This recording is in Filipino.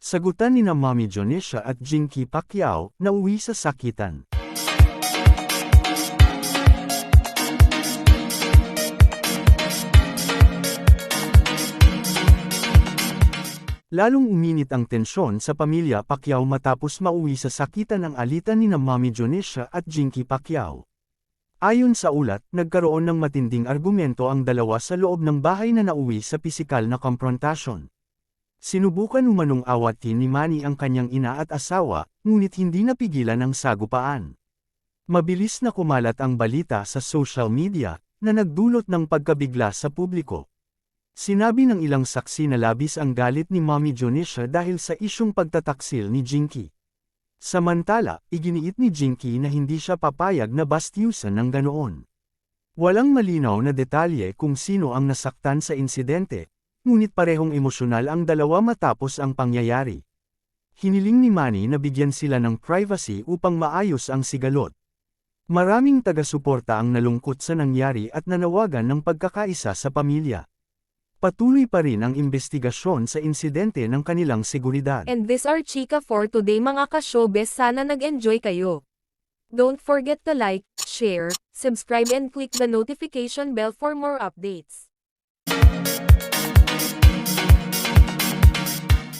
Sagutan ni na Mami Jonisha at Jinky Pacquiao na uwi sa sakitan. Lalong uminit ang tensyon sa pamilya Pacquiao matapos mauwi sa sakitan ng alitan ni na Mami Jonisha at Jinky Pacquiao. Ayon sa ulat, nagkaroon ng matinding argumento ang dalawa sa loob ng bahay na nauwi sa pisikal na komprontasyon. Sinubukan umanong awatin ni Manny ang kanyang ina at asawa, ngunit hindi napigilan ang sagupaan. Mabilis na kumalat ang balita sa social media, na nagdulot ng pagkabigla sa publiko. Sinabi ng ilang saksi na labis ang galit ni Mommy Jonisha dahil sa isyong pagtataksil ni Jinky. Samantala, iginiit ni Jinky na hindi siya papayag na bastyusan ng ganoon. Walang malinaw na detalye kung sino ang nasaktan sa insidente, ngunit parehong emosyonal ang dalawa matapos ang pangyayari. Hiniling ni Manny na bigyan sila ng privacy upang maayos ang sigalot. Maraming taga-suporta ang nalungkot sa nangyari at nanawagan ng pagkakaisa sa pamilya. Patuloy pa rin ang investigasyon sa insidente ng kanilang seguridad. And this are Chika for today mga ka-showbiz sana nag-enjoy kayo. Don't forget to like, share, subscribe and click the notification bell for more updates.